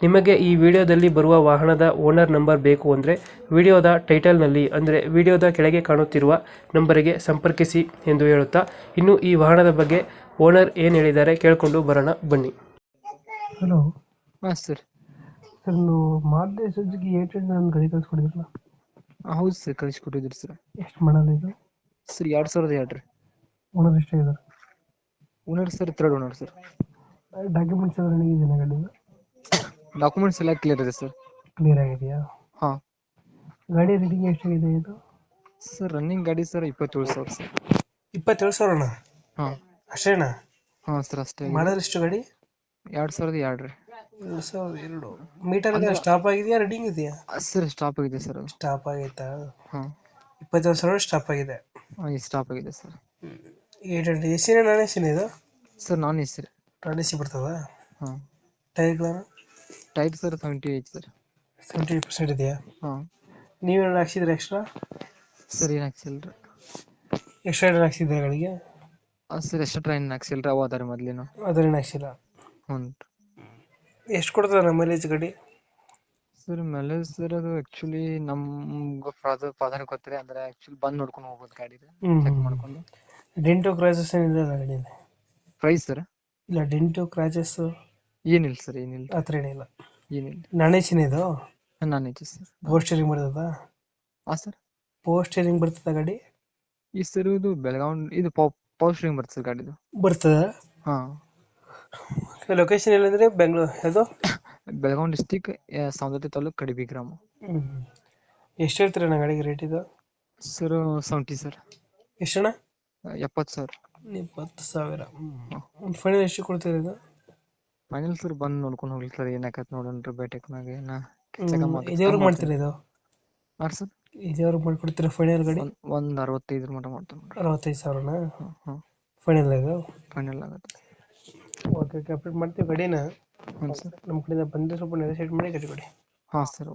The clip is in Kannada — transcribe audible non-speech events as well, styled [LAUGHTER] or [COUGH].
ನಿಮಗೆ ಈ ವಿಡಿಯೋದಲ್ಲಿ ಬರುವ ವಾಹನದ ಓನರ್ ನಂಬರ್ ಬೇಕು ಅಂದರೆ ವಿಡಿಯೋದ ಟೈಟಲ್ನಲ್ಲಿ ಅಂದರೆ ವಿಡಿಯೋದ ಕೆಳಗೆ ಕಾಣುತ್ತಿರುವ ನಂಬರಿಗೆ ಸಂಪರ್ಕಿಸಿ ಎಂದು ಹೇಳುತ್ತಾ ಇನ್ನು ಈ ವಾಹನದ ಬಗ್ಗೆ ಓನರ್ ಏನು ಹೇಳಿದ್ದಾರೆ ಕೇಳಿಕೊಂಡು ಬರೋಣ ಬನ್ನಿ. ಹಲೋ. ಹಾಂ ಸರ್. ಸರ್ ನೀವು ಮಾರುತಿ ಸುಜುಕಿ ಏಟ್ ಹಂಡ್ರೆಡ್ ನಾನು ಗಾಡಿ ಕಳಿಸ್ಕೊಡಿದ್ರಲ್ಲ ಹೌದು ಸರ್ ಕಳಿಸ್ಕೊಟ್ಟಿದ್ದೀರಿ ಸರ್. ಎಷ್ಟು ಮಾಡಲ್ಲ ಇದು? ಸರ್ ಎರಡು ಸಾವಿರದ ಎರಡು ರೀ. ಓನರ್ ಇದ್ದಾರೆ owner sir third owner sir. Documents ಎಲ್ಲ ನನಗೆ ಗಾಡಿದು? ಡಾಕ್ಯುಮೆಂಟ್ಸ್ ಎಲ್ಲ ಕ್ಲಿಯರ್ ಇದೆ ಸರ್ ಕ್ಲಿಯರ್ ಆಗಿದೆಯಾ? ಹಾಂ. ಗಾಡಿ ರೇಟಿಂಗ್ ಎಷ್ಟಾಗಿದೆ ಇದು? ಸರ್ ರನ್ನಿಂಗ್ ಗಾಡಿ ಸರ್ ಇಪ್ಪತ್ತೇಳು ಸಾವಿರ ಸರ್ ಇಪ್ಪತ್ತೇಳು ಅಣ್ಣ ಹಾಂ. ಅಷ್ಟೇನಾ? ಹಾಂ ಸರ್ ಅಷ್ಟೇ ಮಾಡಲ್ ಎಷ್ಟು ಗಾಡಿ? ಎರಡು ಸಾವಿರದ ಎರಡು ರೀ. ಎರಡು ಸಾವಿರದ ಎರಡು. ಮೀಟರ್ ಸ್ಟಾಪ್ ಆಗಿದೆಯಾ ರೀಡಿಂಗ್ ಇದೆಯಾ? ಸರ್ ಸ್ಟಾಪ್ ಆಗಿದೆ ಸರ್ ಅದು ಸ್ಟಾಪ್ ಆಗೈತಾ? ಹಾಂ. ಇಪ್ಪತ್ತೇಳು ಸಾವಿರ ಸ್ಟಾಪ್ ಆಗಿದೆ. ಹಾಂ ಈ ಸ್ಟಾಪ್ ಆಗಿದೆ ಸರ್ ಏಟ್ ಹಂಡ್ರೆಡ್ ಎ ಸಿನ ನಾನ್ ಎ ಸಿನ ಇದು? Sir non A sir non A C ಬರ್ತದ? ಹಾಂ. ಟೈರ್ಗಳನ್ನು tyre sir seventy eight sir seventy percent ಇದೆಯಾ? ಹಾಂ. ನೀವೇನು ಹಾಕ್ಸಿದ್ರೆ ಎಕ್ಸ್ಟ್ರಾ ಸರ್ ಏನು ಹಾಕ್ಸಿಲ್ಲ ರೀ ಎಕ್ಸ್ಟ್ರಾ ಏನಾರು ಹಾಕ್ಸಿದ್ರೆ ಗಾಡಿಗೆ ಸರ್ ಎಷ್ಟು ಟ್ರೈನ್ ಹಾಕ್ಸಿಲ್ಲ ರೀ ಅದರ ಅದಾರೆ ಮೊದಲೇನು ಅದ್ರೇನು ಹಾಕ್ಸಿಲ್ಲ? ಹ್ಞೂ ಎಷ್ಟು ಕೊಡ್ತದೆ ನಮ್ಮ ಮೈಲೇಜ್ ಗಾಡಿ? ಸರ್ ಮೈಲೇಜ್ ಸರ್ ಅದು ಆ್ಯಕ್ಚುಲಿ ನಮ್ಮ ಫಾದರ್ ಫಾದರ್ ಗೊತ್ತಿರಿ ಅಂದ್ರೆ ಆಕ್ಚುಲಿ ಬಂದು ನೋಡ್ಕೊಂಡು ಹೋಗ್ಬೋದು ಗಾಡಿ ಚೆಕ್ ಮಾಡ್ಕೊಂಡು. ಡೆಂಟು ಕ್ರೈಸಸ್ ಏನಿದೆ ಗಾಡಿಯಲ್ಲಿ ಪ್ರೈಸ್ ಸರ್ ಇಲ್ಲ ಡೆಂಟು ಕ್ರಾಚಸ್ ಏನಿಲ್ಲ ಸರ್ ಏನಿಲ್ಲ. ಆ ಥರ ಏನಿಲ್ಲ. ಏನಿಲ್ಲ. ನಾನೇಚಿನ ಎ ಇದು? ನಾನು ಹೆಚ್ಚು ಸರ್. ಪವರ್ ಸ್ಟೇರಿಂಗ್ ಬರ್ತದ? ಹಾಂ ಸರ್? ಪವರ್ ಸ್ಟೇರಿಂಗ್ ಬರ್ತದ ಗಾಡಿ? ಈ ಸರ್ ಇದು ಬೆಳಗಾವ್ ಇದು ಪವರ್ ಸ್ಟ್ರಿಂಗ್ ಬರ್ತದೆ ಸರ್ ಗಾಡಿದು. ಬರ್ತದ? ಹಾಂ. ಲೊಕೇಶನ್ ಎಲ್ಲಂದ್ರೆ? ಬೆಂಗಳೂರು ಅದು [LAUGHS] ಬೆಳಗಾವಿ ಡಿಸ್ಟಿಕ್ ಸೌಂದರ್ಯ ತಾಲೂಕು ಕಡಿಬಿ ಗ್ರಾಮ. ಎಷ್ಟು ಹೇಳ್ತೀರಣ್ಣ ಗಾಡಿಗೆ ರೇಟ್ ಇದು? Sir seventy sir. ಎಷ್ಟಣ್ಣ? ಎಪ್ಪತ್ತು ಸಾವಿರ. ಇಪ್ಪತ್ತು ಸಾವಿರ ಒಂದು ಫೈನಲ್ ಎಷ್ಟು ಕೊಡ್ತೀರ ಇದು? ಫೈನಲ್ ಸರ್ ಬಂದು ನೋಡ್ಕೊಂಡು ಹೋಗ್ಲಿ ಸರ್ ಏನಾಕತ್ ನೋಡೋಣ ಬೇಟೆಕ್ನಾಗ ಏನ ಇದೇವ್ರಿಗೆ ಮಾಡ್ತೀರಿ ಇದು? ಹಾಂ ಸರ್? ಇದೇವ್ರಿಗೆ ಮಾಡ್ಕೊಡ್ತೀರಾ ಫೈನಲ್ ಗಾಡಿ? ಒಂದು ಅರವತ್ತೈದು ಅರವತ್ತೈದರ ಮಾಡ್ತೀನಿ ಅರವತ್ತೈದು ಸಾವಿರನ? ಹಾಂ ಫೈನಲ್ ಇದು ಫೈನಲ್ ಆಗತ್ತೆ. ಓಕೆ ಕಂಪ್ಲೀಟ್ ಮಾಡ್ತೀವಿ ಗಾಡಿನ. ಹ್ಞೂ ಸರ್. ನಮ್ಮ ಕಡೆಯಿಂದ ಬಂದರೆ ಸ್ವಲ್ಪ ನೆಗೋಸಿಯೇಟ್ ಮಾಡಿ ಗಾಡಿ ಕೊಡಿ. ಹಾಂ ಸರ್ ಓಕೆ.